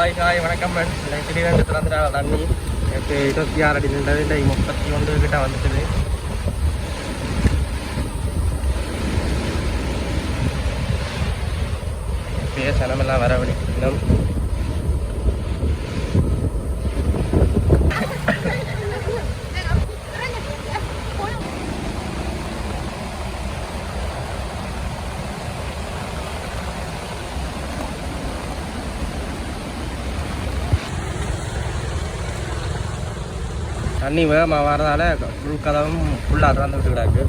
Hi hi வணக்கம் friends எனக்கு திடீரென்று திறந்துட்டா தண்ணி. எனக்கு இருபத்தி ஆறு அடி நின்றது இல்லை முப்பத்தி ஒன்று கிட்ட வந்துட்டுது. இப்பயே சனமெல்லாம் வரவழைக்கணும் தண்ணி வேகமாக வரதால ஃபுல் கதவும் ஃபுல்லாக திறந்து விட்டு கிடாக்கு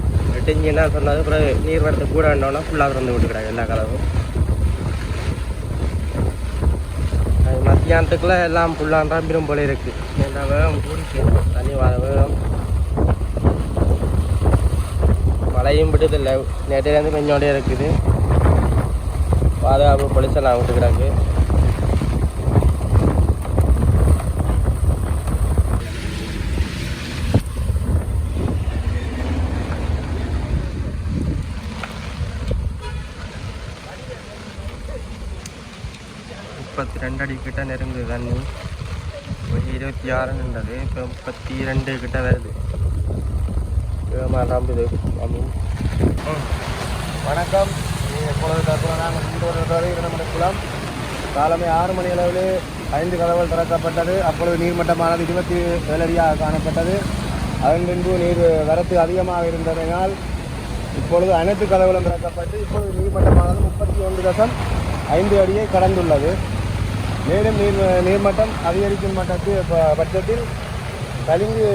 என்ன சொன்னது அப்புறம் நீர் வரத்து கூட வேண்டோம்னா ஃபுல்லாக திறந்து விட்டு கிடாக்கு எல்லா கதவும். அது எல்லாம் ஃபுல்லாக ரம்பிடும் போல இருக்குது எல்லா வேகம் கூடிச்சு. தண்ணி வர வேகம். மழையும் விடுதில்லை. நேற்றிலேருந்து கொஞ்சோடய இருக்குது. பாதுகாப்பு பொலிசெல்லாம் விட்டுக்கிறாங்க முப்பத்தி ரெண்டு அடி கிட்ட நெருங்குது தண்ணி. ஒரு இருபத்தி ஆறு நின்றது. இப்போ முப்பத்தி ரெண்டு கிட்ட வருது. வேகமாக நம்புது ஆமாம் வணக்கம். எப்பொழுது தற்போது நாங்கள் முன்னூறு இரண்டு குளம் காலமே ஆறு மணி அளவில் ஐந்து கதவுகள் திறக்கப்பட்டது. அப்பொழுது நீர்மட்டமானது இருபத்தி ஏழடியாக காணப்பட்டது. அதன் நீர் வரத்து அதிகமாக இருந்ததனால் இப்பொழுது அனைத்து கதவுகளும் திறக்கப்பட்டு இப்பொழுது நீர்மட்டமானது முப்பத்தி ஒன்று தசம் ஐந்து அடியை கடந்துள்ளது. மேலும் நீர் நீர்மட்டம் அதிகரிக்கும் மட்டத்தில் ப- பட்சத்தில் கலிங்கு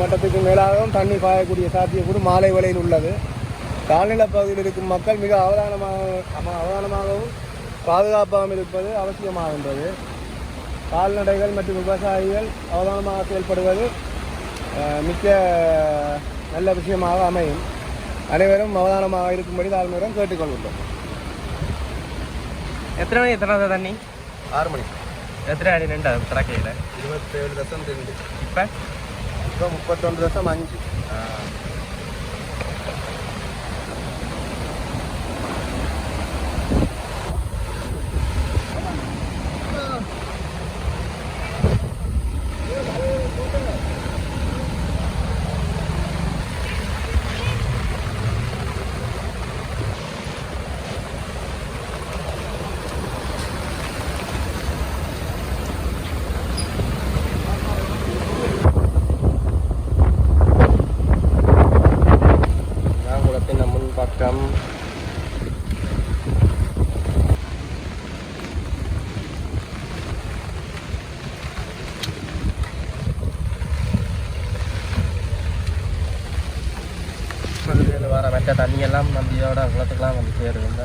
மட்டத்துக்கு மேலாகவும் தண்ணி பாயக்கூடிய சாத்தியக்கூடும் மாலை வலையில் உள்ளது. தாழ்நில பகுதியில் இருக்கும் மக்கள் மிக அவதானமாக அவதானமாகவும் பாதுகாப்பாகவும் இருப்பது அவசியமாகின்றது. கால்நடைகள் மற்றும் விவசாயிகள் அவதானமாக செயல்படுவது மிக்க நல்ல விஷயமாக அமையும். அனைவரும் அவதானமாக இருக்கும்படி தாழ்மையுடன் கேட்டுக்கொள்கின்றோம். எத்தனை மணி எத்தனை தண்ணி? ஆறு மணி எத்தனை அடி நின்று திறக்கையில் இருபத்தேழு தசம் இப்போ இப்போ முப்பத்தொன்று தசம் அஞ்சு குளத்தின் முன் பக்கம் பகுதியில் வர மற்ற தண்ணியெல்லாம் நம்பியோட குளத்துக்கெல்லாம் வந்து சேருதுங்க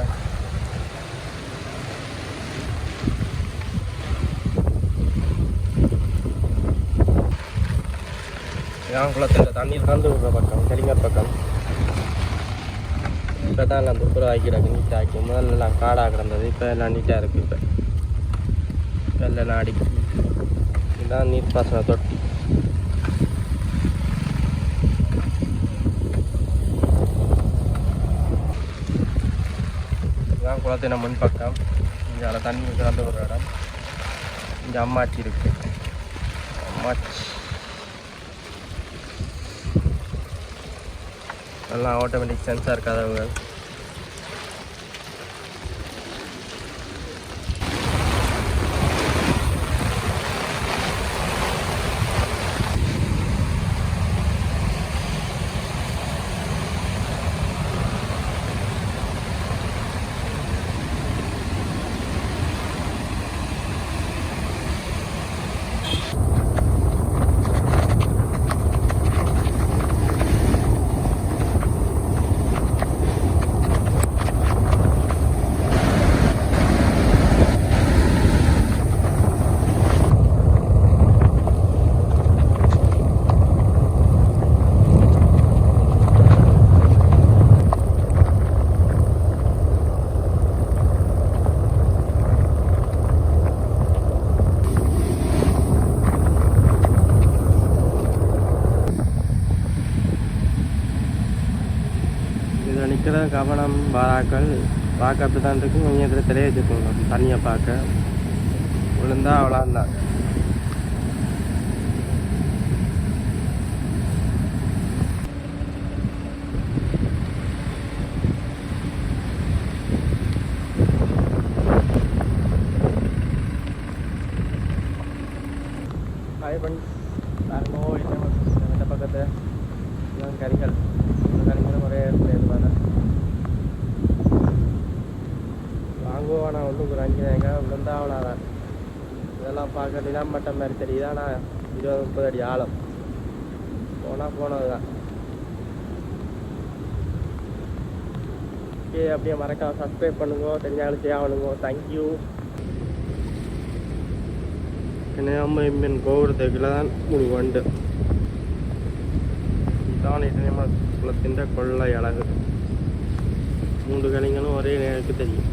இதான் குளத்தில் தண்ணி திறந்து விடுற பக்கம் கலிங்கர் பக்கம் இப்போ தான் எல்லாம் துப்புரம் ஆக்கிறாங்க நீட்டாக ஆக்கி முதல்ல எல்லாம் காடாக கிடந்தது இப்போ எல்லாம் நீட்டாக இருக்குது இப்போ வெள்ளை நாடி இதுதான் நீர் பாசன தொட்டி இதுதான் குளத்தின முன் பக்கம் இங்கே தண்ணி கலந்து ஒரு இடம். இங்கே அம்மாச்சி இருக்கு. அம்மாச்சி. எல்லாம் ஆட்டோமேட்டிக் சென்சார் கதவுகள் இதில் நிற்கிற கவனம் வாராக்கள் பார்க்க அப்படி தான் இருக்கும். கொஞ்சம் இதில் தெரிய வச்சுக்கோங்க தண்ணியை பார்க்க. விழுந்தா அவ்வளோந்தான் ஹாய் பண்ணி வாங்குவோம் வந்து ஒரு அஞ்சு எங்க விழுந்தா இதெல்லாம் பார்க்க நிலம் மட்டம் மாதிரி தெரியுது? ஆனால் இருபது முப்பது அடி ஆழம். போனால் போனது தான் ஓகே அப்படியே மறக்காம சப்ஸ்கிரைப் பண்ணுங்க தெரிஞ்சாலும் செய்யணுங்க தேங்க்யூ இணையம்மன் கோபுரத்துக்குள்ள தான் முழுவண்டு இதான் இது நம்ம குளத்தின் கொள்ளை அழகு. மூன்று கலைங்களும் ஒரே நேருக்கு தெரியும்.